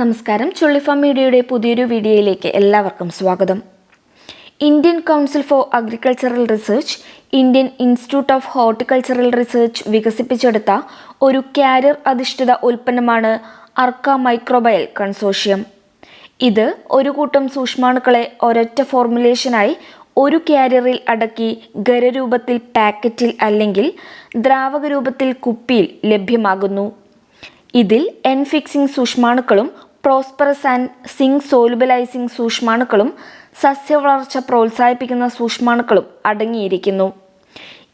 നമസ്കാരം. ചുള്ളിഫാം മീഡിയയുടെ പുതിയൊരു വീഡിയോയിലേക്ക് എല്ലാവർക്കും സ്വാഗതം. Indian council for agricultural research Indian institute of horticultural research വികസിപ്പിച്ചെടുത്ത ഒരു കാരിയർ അധിഷ്ഠിത ഉൽപ്പന്നമാണ് അർക്ക മൈക്രോബയൽ കൺസോഷ്യം ഇത് ഒരു കൂട്ടം സൂക്ഷ്മാണുക്കളെ ഒരൊറ്റ ഫോർമുലേഷനായി ഒരു കാരിയറിൽ അടക്കി ഖരരൂപത്തിൽ പാക്കറ്റിൽ അല്ലെങ്കിൽ ദ്രാവക രൂപത്തിൽ കുപ്പിയിൽ ലഭ്യമാകുന്നു. ഇതിൽ എൻ ഫിക്സിംഗ് സൂക്ഷ്മാണുക്കളും പ്രോസ്പെറസ് ആൻഡ് സിങ്ക് സോലുബലൈസിംഗ് സൂക്ഷ്മാണുക്കളും സസ്യവളർച്ച പ്രോത്സാഹിപ്പിക്കുന്ന സൂക്ഷ്മാണുക്കളും അടങ്ങിയിരിക്കുന്നു.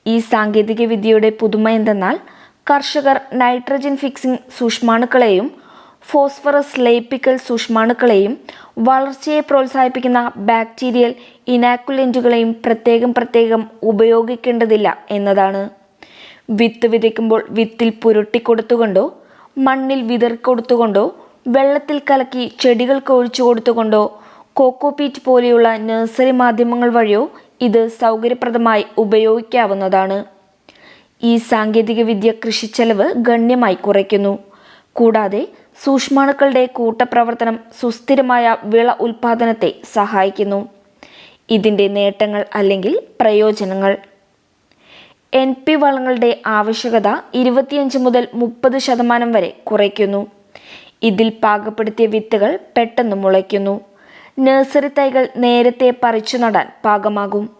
ഈ സാങ്കേതിക വിദ്യയുടെ പുതുമ എന്തെന്നാൽ കർഷകർ നൈട്രജൻ ഫിക്സിംഗ് സൂക്ഷ്മാണുക്കളെയും ഫോസ്ഫറസ് ലേപ്പിക്കൽ സൂക്ഷ്മാണുക്കളെയും വളർച്ചയെ പ്രോത്സാഹിപ്പിക്കുന്ന ബാക്ടീരിയൽ ഇനാക്കുലന്റുകളെയും പ്രത്യേകം പ്രത്യേകം ഉപയോഗിക്കേണ്ടതില്ല എന്നതാണ്. വിത്ത് വിതയ്ക്കുമ്പോൾ വിത്തിൽ പുരട്ടിക്കൊടുത്തുകൊണ്ടോ മണ്ണിൽ വിതറിക്കൊടുത്തുകൊണ്ടോ വെള്ളത്തിൽ കലക്കി ചെടികൾക്ക് ഒഴിച്ചു കൊടുത്തുകൊണ്ടോ കോക്കോപീറ്റ് പോലെയുള്ള നഴ്സറി മാധ്യമങ്ങൾ വഴിയോ ഇത് സൗകര്യപ്രദമായി ഉപയോഗിക്കാവുന്നതാണ്. ഈ സാങ്കേതികവിദ്യ കൃഷിച്ചെലവ് ഗണ്യമായി കുറയ്ക്കുന്നു. കൂടാതെ സൂക്ഷ്മാണുക്കളുടെ കൂട്ടപ്രവർത്തനം സുസ്ഥിരമായ വിള ഉൽപാദനത്തെ സഹായിക്കുന്നു. ഇതിന്റെ നേട്ടങ്ങൾ അല്ലെങ്കിൽ പ്രയോജനങ്ങൾ. എൻ പി വളങ്ങളുടെ ആവശ്യകത ഇരുപത്തിയഞ്ച് മുതൽ മുപ്പത് ശതമാനം വരെ കുറയ്ക്കുന്നു. ഇതിൽ പാകപ്പെടുത്തിയ വിത്തുകൾ പെട്ടെന്ന് മുളയ്ക്കുന്നു. നഴ്സറി തൈകൾ നേരത്തെ പറിച്ചു നടാൻ പാകമാകും.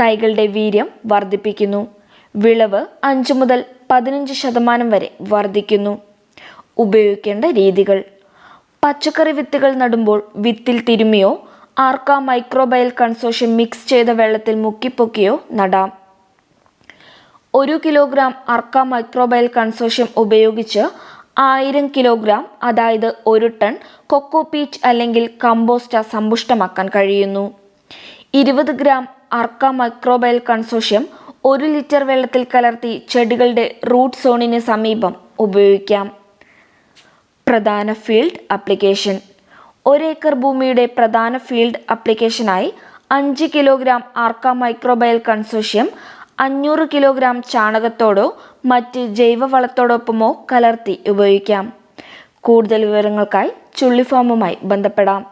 തൈകളുടെ വീര്യം വർദ്ധിപ്പിക്കുന്നു. വിളവ് അഞ്ച് മുതൽ പതിനഞ്ച് ശതമാനം വരെ വർദ്ധിക്കുന്നു. ഉപയോഗിക്കേണ്ട രീതികൾ. പച്ചക്കറി വിത്തുകൾ നടുമ്പോൾ വിത്തിൽ തിരുമിയോ ആർക്ക മൈക്രോബയൽ കൺസോഷ്യം മിക്സ് ചെയ്ത വെള്ളത്തിൽ മുക്കിപ്പൊക്കിയോ നടാം. ഒരു കിലോഗ്രാം അർക്ക മൈക്രോബയൽ കൺസോഷ്യം ഉപയോഗിച്ച് ആയിരം കിലോഗ്രാം അതായത് ഒരു ടൺ കൊക്കോപീറ്റ് അല്ലെങ്കിൽ കമ്പോസ്റ്റ സമ്പുഷ്ടമാക്കാൻ കഴിയുന്നു. ഇരുപത് ഗ്രാം അർക്ക മൈക്രോബയൽ കൺസോഷ്യം ഒരു ലിറ്റർ വെള്ളത്തിൽ കലർത്തി ചെടികളുടെ റൂട്ട് സോണിന് സമീപം ഉപയോഗിക്കാം. പ്രധാന ഫീൽഡ് ആപ്ലിക്കേഷൻ ഒരേക്കർ ഭൂമിയുടെ പ്രധാന ഫീൽഡ് അപ്ലിക്കേഷനായി അഞ്ച് കിലോഗ്രാം ആർക്ക മൈക്രോബയൽ കൺസോഷ്യം അഞ്ഞൂറ് കിലോഗ്രാം ചാണകത്തോടോ മറ്റ് ജൈവവളത്തോടൊപ്പമോ കലർത്തി ഉപയോഗിക്കാം. കൂടുതൽ വിവരങ്ങൾക്കായി ചുള്ളിഫോമുമായി ബന്ധപ്പെടാം.